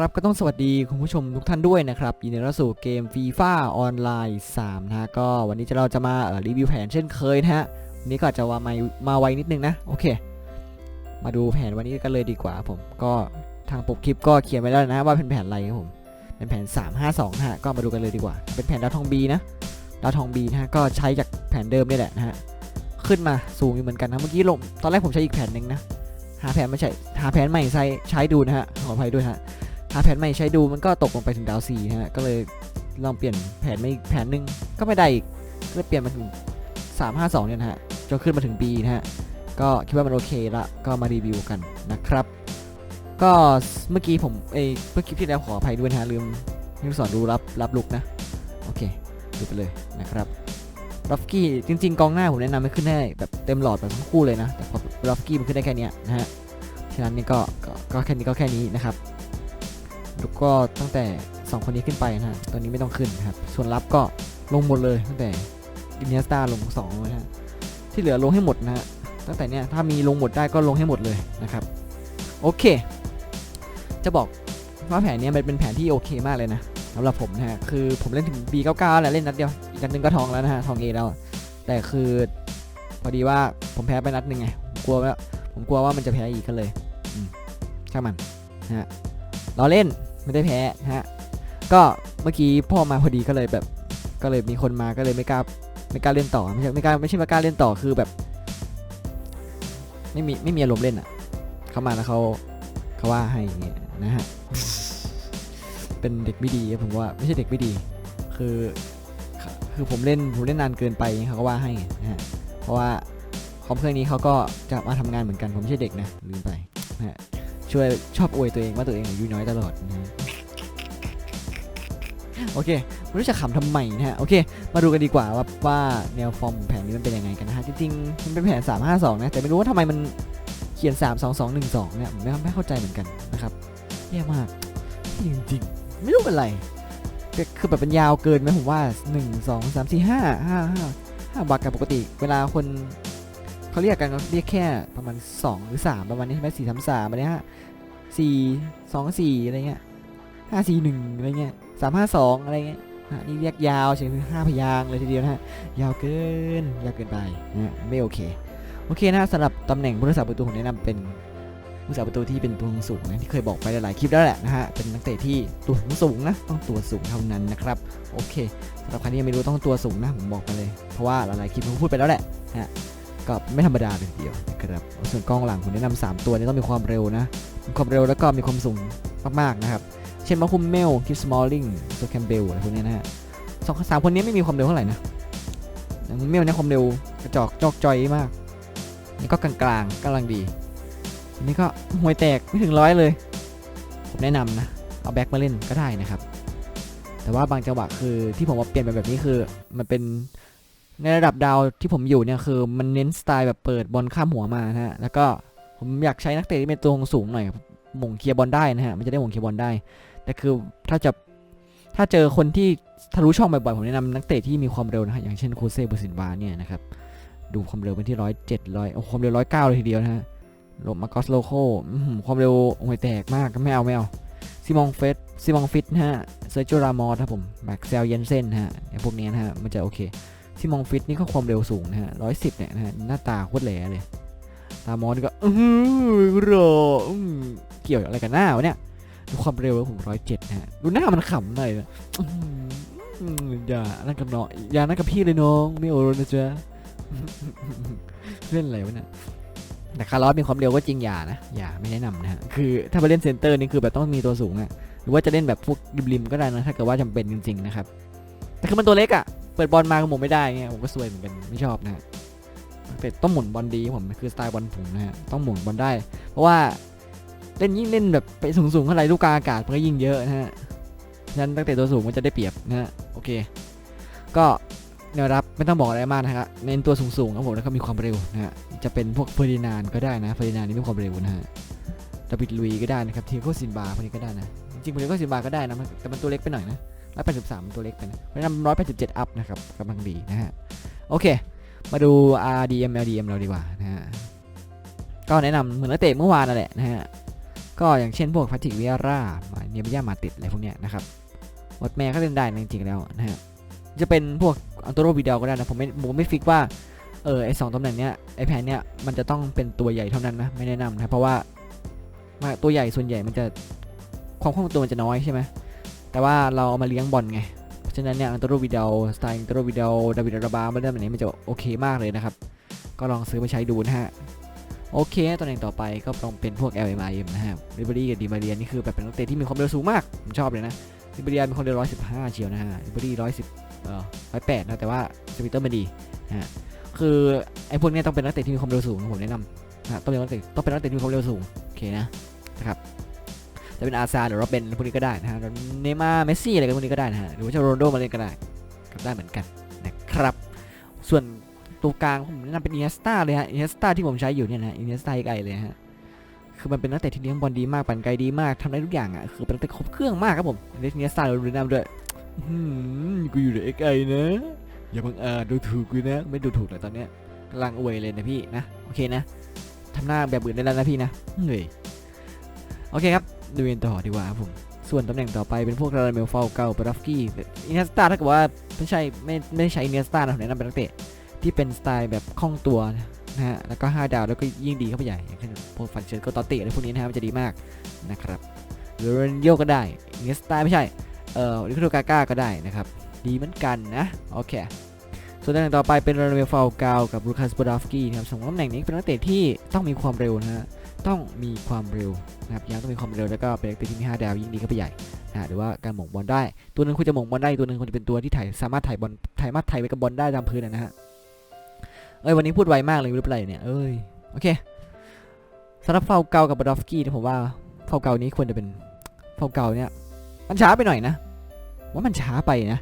ครับก็ต้องสวัสดีคุณผู้ชมทุกท่านด้วยนะครับยินดีต้อนรับสู่เกม FIFA ออนไลน์3นะฮะก็วันนี้จะเราจะมารีวิวแผนเช่นเคยนะฮะวันนี้ก็อาจจะว่ามามาไวนิดนึงนะโอเค มาดูแผนวันนี้กันเลยดีกว่าผมก็ทางปกคลิปก็เขียนไว้แล้วนะว่าเป็นแผนอะไรครับผมเป็นแผน 352ฮะก็มาดูกันเลยดีกว่า เป็นแผนดาวทองบีนะดาวทองบีนะฮะก็ใช้จากแผนเดิมนี่แหละนะฮะขึ้นมาสูงอยู่เหมือนกันนะเมื่อกี้ลงตอนแรกผมใช้อีกแผนหนึ่งนะหาแผนม่ใช่หาแผนใหม่ใช้ใช้ดูนะฮะขออภัยด้วยฮะาแผนใหม่ใช้ดูมันก็ตกลงไปถึงดาวซีนะฮะก็เลยลองเปลี่ยนแผนมาอีกแผนหนึ่งก็ไม่ได้อีกก็เลยเปลี่ยนมาถึง 352 เนี่ยนะฮะจนขึ้นมาถึง B นะฮะก็คิดว่ามันโอเคละก็มารีวิวกันนะครับ ก็เมื่อกี้ผมเอยเมื่อคลิปที่แล้วขออภัยด้วยนะฮะลืมลืมสอนดูรับรับลุกนะ โอเค ดูไปเลยนะครับรับกี้จริง ๆ กองหน้าผมแนะนำไม่ขึ้นได้แบบเต็มหลอดแบบทั้งคู่เลยนะ แต่พอรับกี้มันขึ้นได้แค่นี้นะฮะ ฉะนั้นนี่ก็ก็แค่นี้ก็แค่นี้นะครับ แล้วก็ตั้งแต่ 2 คนนี้ขึ้นไปนะฮะตอนนี้ไม่ต้องขึ้นครับ ส่วนรับก็ลงหมดเลยตั้งแต่อินเนสตาลง2เลยนะฮะที่เหลือลงให้หมดนะฮะตั้งแต่เนี้ยถ้ามีลงหมดได้ก็ลงให้หมดเลยนะครับ โอเค จะบอกว่าแผนเนี้ยมันเป็นแผนที่โอเคมากเลยนะสำหรับผมนะฮะคือผมเล่นถึง B99 แหละเล่นนัดเดียวอีกนัดหนึงก็ทองแล้วนะฮะทอง A แล้วแต่คือพอดีว่าผมแพ้ไปนัดหนึ่งไงผมกลัวว่าผมกลัวว่ามันจะแพ้อีกก็เลยช่างมันนะฮะเราเล่น ไม่ได้แพ้นะฮะก็เมื่อกี้พ่อมาพอดีก็เลยแบบ ก็เลยมีคนมาก็เลยไม่กล้าไม่กล้าเล่นต่อไม่ใช่ไม่กล้าไม่ใช่ไม่กล้าเล่นต่อคือแบบ ไม่มีไม่มีอารมณ์เล่นอะ เข้ามาแล้วเขาเขาว่าให้อย่างเงี้ยนะฮะเป็นเด็กไม่ดีผมว่าไม่ใช่เด็กไม่ดี คือคือผมเล่นผมเล่นนานเกินไปเขาก็ว่าให้นะฮะเพราะว่าคอมเครื่องนี้เขาก็จะมาทำงานเหมือนกันผมไม่ใช่เด็กนะลืมไปนะฮะ ช่วยชอบอวยตัวเองว่าตัวเองอายุน้อยตลอดนะฮะโอเคไม่รู้จะขำทำไมนะฮะโอเค มาดูกันดีกว่าว่าว่าแนวฟอร์มแผนนี้มันเป็นยังไงกันนะฮะจริงๆมันเป็นแผน 352 นะ แต่ไม่รู้ว่าทำไมมันเขียน 32212 เนี่ยผมไม่ไม่เข้าใจเหมือนกันนะครับแย่มากจริงๆ ไม่รู้เป็นไรคือคือแบบเป็นยาวเกินไหมผมว่า 1 2 3 4 5 5 5 5บักกับปกติ เวลาคน เขาเรียกกันเขาเรียกแค่ประมาณ 2 หรือ 3 ประมาณนี้ใช่ไหมสี่สามสามอะไรเงี้ยสี่สองสี่อะไรเงี้ยห้าสี่หนึ่งอะไรเงี้ยสามห้าสองอะไรเงี้ยนี่เรียกยาวเฉยคือห้าพยางเลยทีเดียวนะฮะยาวเกินยาวเกินไปนะไม่โอเคโอเคนะสำหรับตำแหน่งผู้รักษาประตูผมแนะนำเป็นผู้รักษาประตูที่เป็นตัวสูงนะที่เคยบอกไปหลายๆคลิปแล้วแหละนะฮะเป็นนักเตะที่ตัวสูงนะต้องตัวสูงเท่านั้นนะครับโอเคสำหรับใครที่ยังไม่รู้ต้องตัวสูงนะผมบอกไปเลยเพราะว่าหลายๆคลิปผมพูดไปแล้วแหละนะฮะ ก็ไม่ธรรมดาเลยทีเดียวนะครับส่วนกล้องหลังผมแนะนำสามตัวนี้ต้องมีความเร็วนะมีความเร็วแล้วก็มีความสูงมากๆนะครับ เช่นมาคุมเมลคิสมอลลิงโซแคมเบลอะไรพวกนี้นะฮะสองสามคนนี้ไม่มีความเร็วเท่าไหร่นะเมลเนี่ยความเร็วกระจอกจอกจอยมากนี่ก็กลางๆกำลังดีอันนี้ก็ห่วยแตกไม่ถึงร้อยเลย ผมแนะนำนะ เอาแบ็คมาเล่นก็ได้นะครับ แต่ว่าบางจังหวะคือที่ผมมาเปลี่ยนไปแบบนี้คือ มันเป็น ในระดับดาวที่ผมอยู่เนี่ยคือมันเน้นสไตล์แบบเปิดบอลข้ามหัวมานะฮะแล้วก็ผมอยากใช้นักเตะที่เป็นตัวสูงหน่อยหม่งเคลียร์บอลได้นะฮะมันจะได้หม่งเคลียร์บอลได้ แต่คือถ้าจะถ้าเจอคนที่ทะลุช่องบ่อยๆผมแนะนำนักเตะที่มีความเร็วนะฮะอย่างเช่นโคเซ่บูสินวาเนี่ยนะครับดูความเร็วเป็นที่ร้อยเจ็ดร้อยโอ้ความเร็วร้อยเก้าเลยทีเดียวนะฮะโลมากอสโลโคความเร็วห่วยแตกมากไม่เอาไม่เอาซิมองเฟสซิมองฟิตนะฮะเซอร์จิรามอสครับผมแม็กเซลเยนเซนนะฮะพวกนี้นะฮะมันจะโอเค ซิมองฟิตนี่ก็ความเร็วสูงนะฮะร้อยสิบเนี่ยนะฮะหน้าตาโคตรแหล่เลย ตามอนก็อือโรอเกี่ยวอะไรกันหน้าวะเนี่ยดูความเร็วผมร้อยเจ็ดนะฮะดูหน้ามันขำหน่อยนะอย่านั่นกับน้องอย่านั่นกับพี่เลยน้อง ไม่โอรนะจ๊ะเล่นอะไรวะเนี่ยแต่คาร์ลอสมีความเร็วก็จริงอย่านะอย่าไม่แนะนำนะฮะคือถ้าไปเล่นเซนเตอร์นี่คือแบบต้องมีตัวสูงอะหรือว่าจะเล่นแบบพวกริมๆก็ได้นะถ้าเกิดว่าจำเป็นจริงๆนะครับแต่คือมันตัวเล็กอะ เปิดบอลมาก็หมุนไม่ได้เงี้ยผมก็ซวยเหมือนกันไม่ชอบนะฮะแต่ต้องหมุนบอลดีผมคือสไตล์บอลผมนะฮะต้องหมุนบอลได้ เพราะว่าเล่นยิ่งเล่นแบบไปสูงๆเท่าไรลูกกลางอากาศมันก็ยิ่งเยอะนะฮะฉะนั้นตั้งแต่ตัวสูงมันจะได้เปรียบนะฮะโอเค ก็แนวรับไม่ต้องบอกอะไรมากนะครับเน้นตัวสูงๆครับผมแล้วก็มีความเร็วนะฮะจะเป็นพวกเฟอร์ดินานก็ได้นะเฟอร์ดินานนี่มีความเร็วนะฮะดาวิดลุยก็ได้นะครับเทียโกซินบาพวกนี้ก็ได้นะจริงๆเทียโกซินบาก็ได้นะแต่มันตัวเล็กไปหน่อยนะ ร้อยแปดสิบสามตัวเล็กไปนะเพราะนั้นร้อยแปดสิบเจ็ดอัพนะครับกำลังดีนะฮะ โอเค มาดู RDM LDM เราดีกว่านะฮะ ก็แนะนำเหมือนนักเตะเมื่อวานนั่นแหละนะฮะ ก็อย่างเช่นพวกพาติกวิอาร่าเนียมิยามาติดอะไรพวกเนี้ยนะครับวอตแมร์ก็เล่นได้จริงๆแล้วนะฮะ จะเป็นพวกอันโตโรวิดาก็ได้นะ ผมไม่ผมไม่ฟิกว่าเออไอสองตำแหน่งเนี้ยไอแผนเนี้ยมันจะต้องเป็นตัวใหญ่เท่านั้นนะไม่แนะนำนะเพราะว่ามาตัวใหญ่ส่วนใหญ่มันจะความคล่องตัวมันจะน้อยใช่ไหม แต่ว่าเราเอามาเลี้ยงบอลไง เพราะฉะนั้นเนี่ยอันโตโรวิดาสไตล์อันโตโรวิดาดาวิดอาราบาไม่ได้แบบนี้มันจะโอเคมากเลยนะครับ ก็ลองซื้อมาใช้ดูนะฮะ โอเคตำแหน่งต่อไปก็ต้องเป็นพวก LMIM นะฮะริเบรี่กับดีมาเรียนี่คือแบบเป็นนักเตะที่มีความเร็วสูงมาก ผมชอบเลยนะริบรี่มีความเร็ว115เชียวนะฮะริเบรี่110เอ่อ108นะแต่ว่าสปิเตอร์ไม่ดีนะฮะคือไอ้พวกเนี้ยต้องเป็นนักเตะที่มีความเร็วสูงผมแนะนำนะฮะต้องเป็นนักเตะต้องเป็นนักเตะที่มีความเร็วสูงโอเคนะนะครับ จะเป็นอาซาหรือว่าเป็นพวกนี้ก็ได้นะฮะเนย์มาเมสซี่อะไรกันพวกนี้ก็ได้นะฮะหรือว่าจะโรนโดมาเล่นก็ได้ก็ได้เหมือนกันนะครับ ส่วนตัวกลางผมแนะนำเป็นอินเนสตาเลยฮะอินเนสตาที่ผมใช้อยู่เนี่ยนะอินเนสตาไกลเลยฮะคือมันเป็นนักเตะที่เลี้ยงบอลดีมากปั่นไกลดีมากทำได้ทุกอย่างอะคือเป็นนักเตะครบเครื่องมากครับผมอินเนสตาเราดูนำด้วยอืมกูอยู่ในเอ็กไอนะ อย่าบังอาจดูถูกกูนะ ไม่ดูถูกเลยตอนเนี้ยกำลังอวยเลยนะพี่นะ โอเคนะทำหน้าแบบอื่นได้แล้วนะพี่นะเฮ้ยโอเคครับ ดูกันต่อดีกว่าครับผม ส่วนตำแหน่งต่อไปเป็นพวกราเมลฟาลเกาปราฟกี้อินเนสตาถ้าเกิดว่าไม่ใช่ไม่ไม่ใช่อินเนสตานะผมแนะนำเป็นนักเตะที่เป็นสไตล์แบบคล่องตัวนะฮะแล้วก็ 5 ดาวแล้วก็ยิ่งดีเข้าไปใหญ่อย่างเช่นพวกฟันเชนก็ตอติอะไรพวกนี้นะฮะมันจะดีมากนะครับหรือเรนโยก็ได้อินเนสตล์ไม่ใช่เอ่อริคาโดกาก้าก็ได้นะครับดีเหมือนกันนะโอเคส่วนตำแหน่งต่อไปเป็นราเมลฟาลกากับลูคัสบอดอฟกี้นะครับสองตำแหน่งนี้เป็นนักเตะที่ต้องมีความเร็วนะฮะ ต้องมีความเร็วนะครับยังต้องมีความเร็วแล้วก็เป็นนักเตะที่มี 5 ดาวยิ่งดีเข้าไปใหญ่นะหรือว่าการหม่งบอลได้ ตัวหนึงคุณจะหม่งบอลได้ตัวหนึงคุณจะเป็นตัวที่ถ่ายสามารถถ่ายบอลถ่ายมาถ่ายไปกับบอลได้ตามพื้นนะฮะเอ้ยวันนี้พูดไวมากเลยไม่รู้เป็นไรเนี่ยเอ้ยโอเคสำหรับเฟาเกากับบดอฟกี้เนี่ยผมว่าเฟาเกานี้ควรจะเป็นเฟาเกาเนี่ยมันช้าไปหน่อยนะว่ามันช้าไปนะ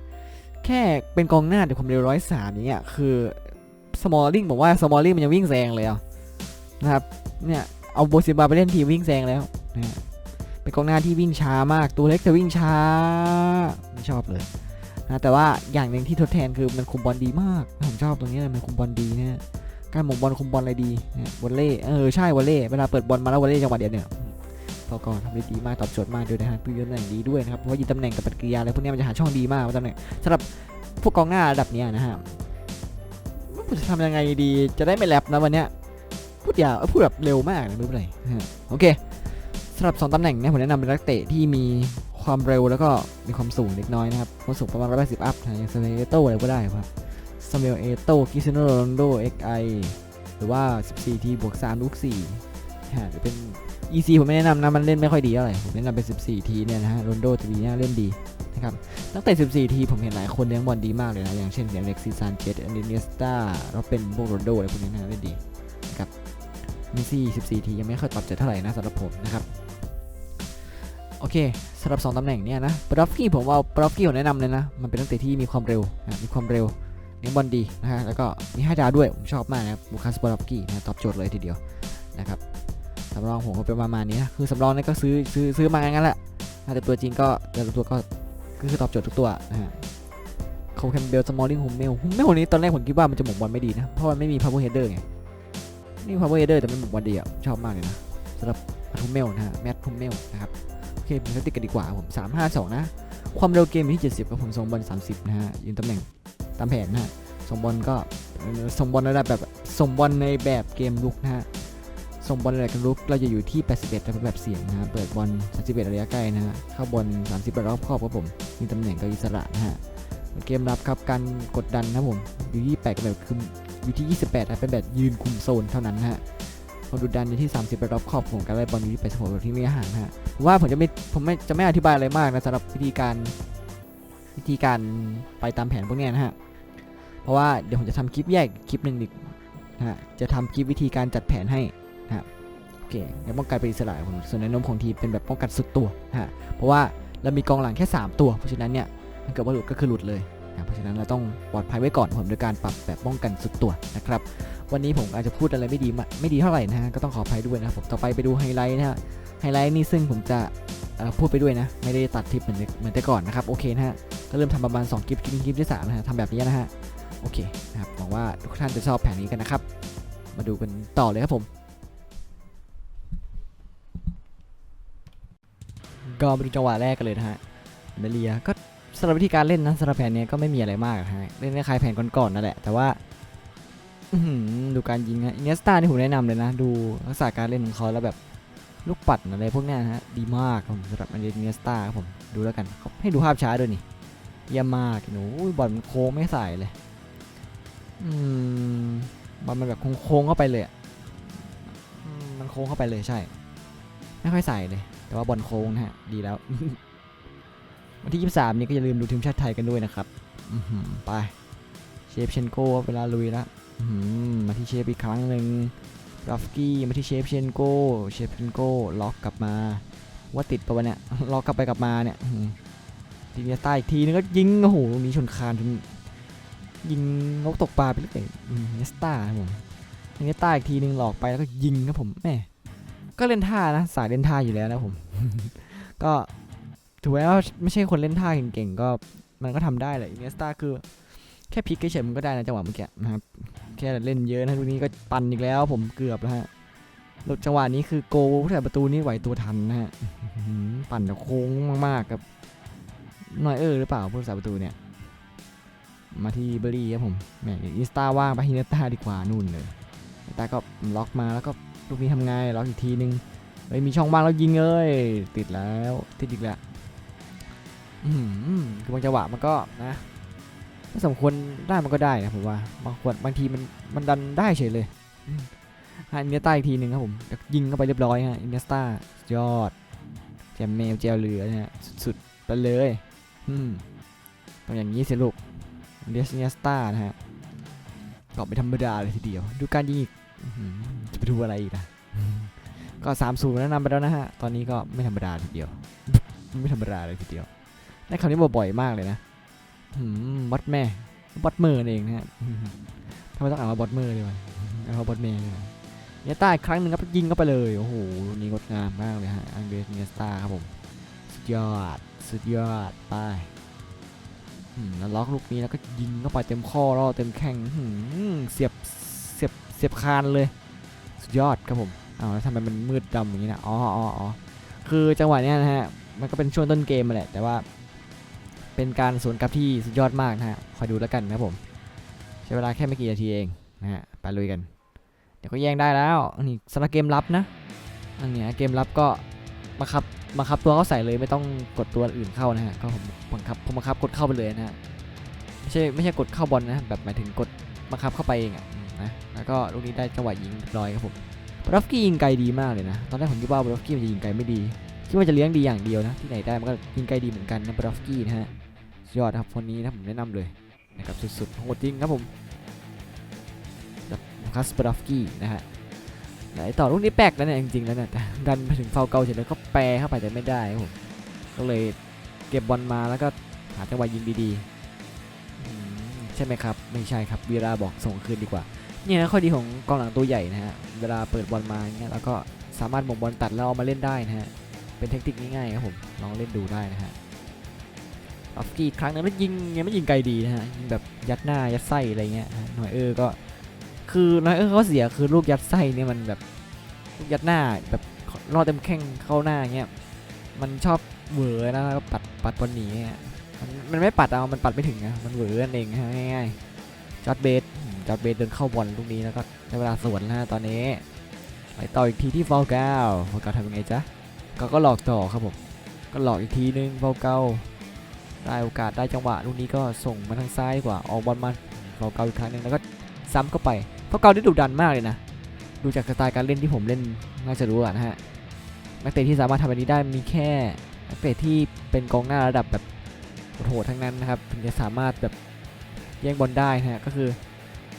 แค่เป็นกองหน้าแต่ความเร็วร้อยสามอย่างเงี้ยคือสมอลลิงผมว่าสมอลลิงมันยังวิ่งแซงเลยอะนะครับเนี่ย เอาโบซิบาไปเล่นทีวิ่งแซงแล้วนะฮะเป็นกองหน้าที่วิ่งช้ามากตัวเล็กแต่วิ่งช้าไม่ชอบเลยนะแต่ว่าอย่างหนึ่งที่ทดแทนคือมันคุมบอลดีมากผมชอบตรงนี้เลยมันคุมบอลดีนี่ยการหม่งบอลคุมบอลอะไรดีนี่ยวอลเล่เออใช่วอลเล่เวลาเปิดบอลมาแล้ววอลเล่จังหวะเดียวเนี่ยพอก่อนทำได้ดีมากตอบโจทย์มากด้วยนะฮะปืนตำแหน่งดีด้วยนะครับเพราะว่ายิงตำแหน่งกับปฏิกิริยาอะไรพวกนี้มันจะหาช่องดีมากตำแหน่งสำหรับพวกกองหน้าระดับนี้นะฮะผมจะทำยังไงดีจะได้ไม่แลบนะวันเนี้ย พูดยาวพูดแบบเร็วมากนะไม่เป็นไรโอเคสำหรับสองตำแหน่งเนี่ยผมแนะนำเป็นนักเตะที่มีความเร็วแล้วก็มีความสูงเล็กน้อยนะครับความสูงประมาณ 180 อัพนะอย่างซาเมเอโตอะไรก็ได้ครับซาเมลเอโตกิซิโนโรนโดเอ็กไอหรือว่า 14 ทีบวก 3 ลูก4ฮะหรือเป็น EC ผมไม่แนะนำนะ มันเล่นไม่ค่อยดีเท่าไหร่ผมแนะนำเป็น 14 ทีเนี่ยนะฮะโรนโดทีวีนี่ยเล่นดีนะครับตั้งแต่ 14 ทีผมเห็นหลายคนเลี้ยงบอลดีมากเลยนะ อย่างเช่นอย่างเล็กซิซานเจตอันเนสตาแล้วเป็นพวกโรนโดอะไรพวกนี้นะเล่นดี มิซี่14 ที ยังไม่ค่อยตอบโจทย์เท่าไหร่นะสำหรับผมนะครับ โอเคสำหรับ 2ตำแหน่งเนี่ยนะบรอฟกี้ผมว่าบรอฟกี้ผมแนะนำเลยนะ มันเป็นนักเตะที่มีความเร็วนะมีความเร็วเลี้ยงบอลดีนะฮะแล้วก็มี5ดาวด้วย ผมชอบมากนะครับบูคัสบรอฟกี้นะตอบโจทย์เลยทีเดียวนะครับสำรองผมก็เป็นประมาณนี้นะคือสำรองนี่ก็ซื้อซื้อซื้อมางั้นแหละแต่ตัวจริงก็แต่ละตัวก็คือตอบโจทย์ทุกตัวนะฮะโคแคมเบลสมอลลิงฮุมเมลฮุมเมลนี้ตอนแรกผมคิดว่ามันจะหม่งบอลไม่ดีนะ เพราะมันไม่มี power header ไง นี่ power header แต่มันหม่งบอลดีอะชอบมากเลยนะสำหรับฮุมเมลนะฮะแมทฮุมเมลนะครับโอเคผมจะติดกันดีกว่าผม3 5 2 นะ ความเร็วเกมอยู่ที่ 70กับผมส่งบอล30 นะฮะยืนตำแหน่งตามแผนนะฮะส่งบอลก็ส่งบอลในระดับแบบส่งบอลในแบบเกมลุกนะฮะส่งบอลในแบบเกมลุกเราจะอยู่ที่ 81แต่เป็นแบบเสียงนะฮะเปิดบอล31ระยะใกล้นะฮะเข้าบอล30รอบครอบครับผมมีตำแหน่งก็อิสระนะฮะเกมรับครับการกดดันนะผมอยู่ที่8แบบคือ อยู่ที่ 28นะเป็นแบบยืนคุมโซนเท่านั้นฮะความดุดันอยู่ที่ 30ไปรอบครอบผมการไล่บอลอยู่ที่86แบบที่ไม่ห่างฮะว่าผมจะไม่ผมไม่จะไม่อธิบายอะไรมากนะสำหรับวิธีการวิธีการไปตามแผนพวกนี้นะฮะเพราะว่าเดี๋ยวผมจะทำคลิปแยกคลิปหนึ่งอีกนะฮะจะทำคลิปวิธีการจัดแผนให้นะโอเคในป้องกันเป็นอิสระผมส่วนในนมของทีมเป็นแบบป้องกันสุดตัวนะฮะเพราะว่าเรามีกองหลังแค่ 3 ตัว เพราะฉะนั้นเนี่ยถ้าเกิดว่าหลุดก็คือหลุดเลย นะเพราะฉะนั้นเราต้องปลอดภัยไว้ก่อนผมโดยการปรับแบบป้องกันสุดตัวนะครับวันนี้ผมอาจจะพูดอะไรไม่ดีไม่ดีเท่าไหร่นะฮะก็ต้องขออภัยด้วยนะครับผมต่อไปไปดูไฮไลท์นะฮะไฮไลท์นี่ซึ่งผมจะพูดไปด้วยนะ ไม่ได้ตัดทิปเหมือนเหมือนแต่ก่อนนะครับโอเคนะฮะก็เริ่มทำประมาณ2คลิปคลิปคลิปที่3นะฮะทำแบบนี้นะฮะโอเคนะครับหวังว่าทุกท่านจะชอบแผนนี้กันนะครับ มาดูกันต่อเลยครับผมก็มาดูจังหวะแรกกันเลยนะฮะเดเลียก็ สำหรับวิธีการเล่นนะสำหรับแผนนี้ก็ไม่มีอะไรมากฮะเล่นคล้ายแผนก่อนๆนั่นแหละ แต่ว่าดูการยิงฮะอินเนสตานี่ผมแนะนำเลยนะ ดูลักษณะการเล่นของเขาแล้วแบบลูกปัดอะไรพวกนี้นะฮะดีมากผมสำหรับอันเดเนสตาครับผมดูแล้วกันเขาให้ดูภาพช้าด้วยนี่เยี่ยมมากหนูบอลมันโค้งไม่ใส่เลยอืมบอลมันแบบโค้งเข้าไปเลยมมันโค้งเข้าไปเลยใช่ ไม่ค่อยใส่เลย แต่ว่าบอลโค้งนะฮะดีแล้ว วันที่ 23 นี้ก็อย่าลืมดูทีมชาติไทยกันด้วยนะครับไปเชฟเชนโกเวลาลุยแล้วมาที่เชฟอีกครั้งหนึ่งราฟกี้มาที่เชฟเชนโกเชฟเชนโกล็อกกลับมา ว่าติดปะวะเนี่ยล็อกกลับไปกลับมาเนี่ยทีนี้ใต้อีกทีนึงก็ยิงโอ้โหตรงนี้ชนคานจนยิงนกตกปลาไปเลยอืมเนสตาครับผมทีนี้ใต้อีกทีนึงหลอกไปแล้วก็ยิงครับผมแม่ก็เล่นท่านะสายเล่นท่าอยู่แล้วนะผม ก็ ถือว่าไม่ใช่คนเล่นท่าเก่งๆ ก็มันก็ทำได้แหละอินเนสตาคือ แค่พลิกเฉยมันก็ได้นะจังหวะเมื่อกี้นะครับ แค่เล่นเยอะนะทุกนี้ก็ปั่นอีกแล้ว ผมเกือบแล้วฮะแล้วจังหวะนี้คือโกผู้ถ่ายประตูนี่ไหวตัวทันนะฮะปั่นแบบโค้งมากๆกับหน่อยเออหรือเปล่าผู้ถ่ายประตูเนี่ย มาที่เบอรี่ครับผมแหมอินสตาว่างไปฮินเนสตาดีกว่านู่นเลยแต่ก็ล็อกมาแล้วก็ลูกนี้ทำไงล็อกอีกทีนึงเฮ้ยมีช่องว่างแล้วยิงเอ้ยติดแล้วติดอีกแล้ว คือบางจังหวะมันก็นะไม่สมควรได้มันก็ได้นะผมว่าบางควรบางทีมันมันดันได้เฉยเลยอืมให้อินเนสตาอีกทีหนึ่งครับผมยิงเข้าไปเรียบร้อยฮะอินเนสตายอดแจมเมลเจลเหลือนะฮะสุดๆไปเลยอืมต้องอย่างนี้สิลูกอินเนสตานะฮะก็ไม่ธรรมดาเลยทีเดียว ดูการยิงอีกจะไปดูอะไรอีกนะก็3ามศูนย์แนะนำไปแล้วนะฮะ ตอนนี้ก็ไม่ธรรมดาทีเดียว ไม่ธรรมดาเลยทีเดียว ในคำนี้บ่อยๆมากเลยนะบอทแม่บอทเมอร์เองนะฮะทำไมต้องอ่านว่าบอทเมอร์ด้วยวะเอาบอทแม่เลยเนี่ยใต้ครั้งหนึ่งครับยิงเข้าไปเลย โอ้โห นี้งดงามมากเลยฮะ อังเดรสเนสตาครับผม สุดยอด สุดยอด ไปแล้วล็อกลูกนี้แล้วก็ยิงเข้าไปเต็มข้อล่อเต็มแข้งเสียบ เสียบ เสียบคานเลย สุดยอดครับผมอ้าวแล้วทำไมมันมืดดำอย่างนี้นะ อ๋ออ๋ออ๋อคือจังหวะเนี้ยนะฮะ มันก็เป็นช่วงต้นเกมมาแหละ แต่ว่า เป็นการสวนกลับที่สุดยอดมากนะฮะ คอยดูแล้วกันนะผม ใช้เวลาแค่ไม่กี่นาทีเองนะฮะ ไปลุยกัน เดี๋ยวก็แย่งได้แล้วนนี้สำหรับเกมรับนะ อันเนี้ยเกมรับก็บังคับบังคับตัวเขาใส่เลยไม่ต้องกดตัวอื่นเข้านะฮะ ก็ผมบังคับผมบังคับกดเข้าไปเลยนะฮะ ไม่ใช่ไม่ใช่กดเข้าบอลนะ แบบหมายถึงกดบังคับเข้าไปเองอะนะ แล้วก็ลูกนี้ได้จังหวะยิงเรียบร้อยครับผมบรอฟกี้ยิงไกลดีมากเลยนะ ตอนแรกผมคิดว่าบรอฟกี้มันจะยิงไกลไม่ดี คิดว่าจะเลี้ยงดีอย่างเดียวนะ ที่ไหนได้มันก็ยิงไกลดีเหมือนกันนะบรอฟกี้นะฮะ ยอดครับคนนี้นะผมแนะนำเลยนะครับสุดๆโหดจริงครับผมคัสบรอฟกี้นะฮะไหนต่อลูกนี้แปลกแล้วเนี่ยจริงๆแล้วเนี่ยแต่ดันไปถึงฟาเกาเสร็จแล้วก็แปรเข้าไปแต่ไม่ได้ครับผมก็เลยเก็บบอลมาแล้วก็หาจังหวะยิงดีๆใช่ไหมครับ ไม่ใช่ครับวีราบอกส่งคืนดีกว่าเนี่ยนะข้อดีของกองหลังตัวใหญ่นะฮะเวลาเปิดบอลมาอย่างเงี้ยแล้วก็สามารถหมงบอลตัดแล้วเอามาเล่นได้นะฮะเป็นเทคนิคง่ายๆครับผมลองเล่นดูได้นะฮะ ออฟกี้ครั้งนั้นไม่ยิงยังไม่ยิงไกลดีนะฮะยิงแบบยัดหน้ายัดไส้อะไรเงี้ยหน่อยเออก็คือหน่อยเออเขาเสียคือลูกยัดไส้เนี่ยมันแบบลูกยัดหน้าแบบรอดเต็มแข้งเข้าหน้าเงี้ยมันชอบเหวอนะก็ปัดปัดบอลหนีเงี้ยมันมันไม่ปัดเอามันปัดไม่ถึงนะมันเหวอนั่นเองนะฮะง่ายๆจอดเบสจอดเบสเดินเข้าบอลลูกนี้แล้วก็ได้เวลาสวนแล้วนะตอนนี้ไปต่ออีกทีที่ฟอลเก้าฟอลเก้าทำยังไงจ๊ะก็ก็หลอกต่อครับผมก็หลอกอีกทีนึงฟอลเก้า ได้โอกาสได้จังหวะลูกนี้ก็ส่งมาทางซ้ายกว่าออกบอลมาฟอลเกาอีกครั้งหนึ่งแล้วก็ซ้ำเข้าไปฟอลเกาได้ดุดันมากเลยนะ ดูจากสไตล์การเล่นที่ผมเล่นน่าจะรู้อะนะฮะนักเตะที่สามารถทำแบบนี้ได้มีแค่นักเตะที่เป็นกองหน้าระดับแบบโหดทั้งนั้นนะครับถึงจะสามารถแบบแย่งบอลได้นะฮะก็คือ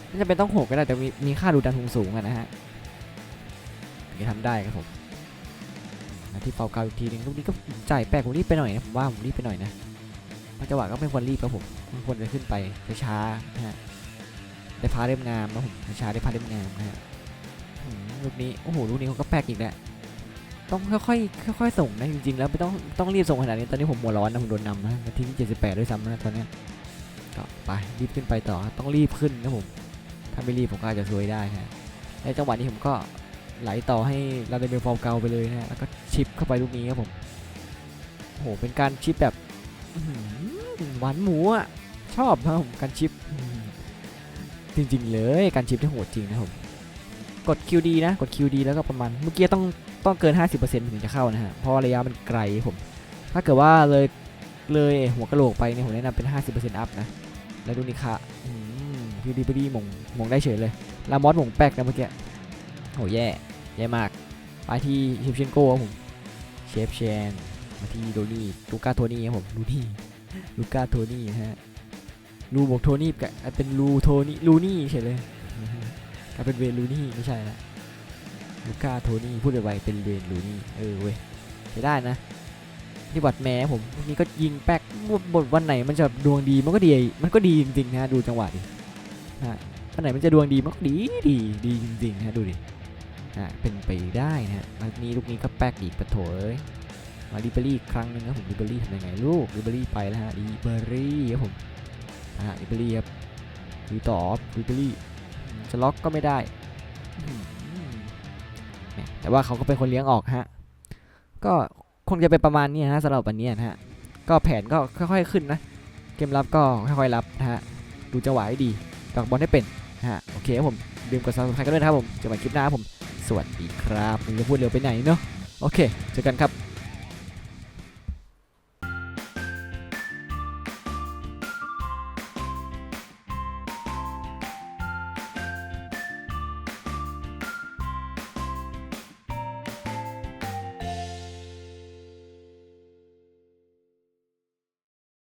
ไม่จำเป็นต้องโหดก็ได้แต่มีมีค่าดูดันสูงๆอะนะฮะถึงจะทำได้ครับผมที่เป่าเกาอีกทีนึงลูกนี้ก็จ่ายแปลกผมรีบไปหน่อยนะผมว่าผมรีบไปหน่อยนะ จังหวะก็ไม่ควรรีบครับผมมันควรจะขึ้นไปช้าๆนะฮะได้พาเล่มงามนะผมช้าได้พาเล่มงามนะฮะลูกนี้โอ้โหลูกนี้เขาก็แปลกอีกแล้วต้องค่อยๆค่อยๆส่งนะจริงๆแล้วไม่ต้องต้องรีบส่งขนาดนี้ตอนนี้ผมหัวร้อนนะผมโดนนำนะนาทีที่ 78 ด้วยซ้ำนะตอนนี้ก็ไปรีบขึ้นไปต่อต้องรีบขึ้นนะผมถ้าไม่รีบผมก็อาจจะซวยได้นะฮะในจังหวะนี้ผมก็ไหลต่อให้ลาเดเมลฟอลเกาไปเลยนะฮะแล้วก็ชิปเข้าไปลูกนี้ครับผมโอ้โหเป็นการชิปแบบ หวานหมูอะ ชอบครับผมการชิป จริงๆเลยการชิปที่โหดจริงนะผมกด QD นะ กด QD แล้วก็ประมาณ เมื่อกี้ต้องต้องเกิน 50%ถึงจะเข้านะฮะ เพราะระยะมันไกลผม ถ้าเกิดว่าเลยเลยหัวกะโหลกไปเนี่ยผมแนะนำเป็น 50%อัพนะ แล้วดูนี่ค่ะยูดีบดีมงมงได้เฉยเลยลามอสมงแป๊กนะเมื่อกี้โหแย่ แย่มาก ไปที่เชฟเชนโก้ผม เชฟเชน มาที่โดนี่ลูก้าโทนี่ครับผมลูนี่ลูก้าโทนี่นะฮะลูบอกโทนี่กับเป็นลูโทนี่ลูนี่เฉยเลยกลายเป็นเวนลูนี่ไม่ใช่ละลูก้าโทนี่พูดไวๆเป็นเวนลูนี่เออเว้ยใช้ได้นะที่วัดแม้ผมวันนี้ก็ยิงแป๊กบทวันไหนมันจะดวงดีมันก็ดีมันก็ดีจริงๆนะดูจังหวะดินะวันไหนมันจะดวงดีมันก็ดีดีดีจริงๆนะดูดินะเป็นไปได้นะฮะลูกนี้ลูกนี้ก็แป๊กอีกปะโถเอ้ย มาลิเบอรี่ครั้งหนึ่งครับผมลิเบอรี่ทำยังไงลูกลิเบอรี่ไปแล้วฮะลิเบอรี่ครับผมอ่าลิเบอรี่ครับดูต่อลิเบอรี่จะล็อกก็ไม่ได้แต่ว่าเขาก็เป็นคนเลี้ยงออกฮะก็คงจะเป็นประมาณนี้นะฮะสำหรับวันนี้นะฮะก็แผนก็ค่อยๆขึ้นนะเกมรับก็ค่อยๆรับนะฮะดูจังหวะให้ดีดอกบอลให้เป็นนะฮะโอเคครับผมลืมกดซับสไครต์กันด้วยนะครับผมเจอกันคลิปหน้าครับผม สวัสดีครับมึงจะพูดเร็วไปไหนเนาะโอเค เจอกันครับ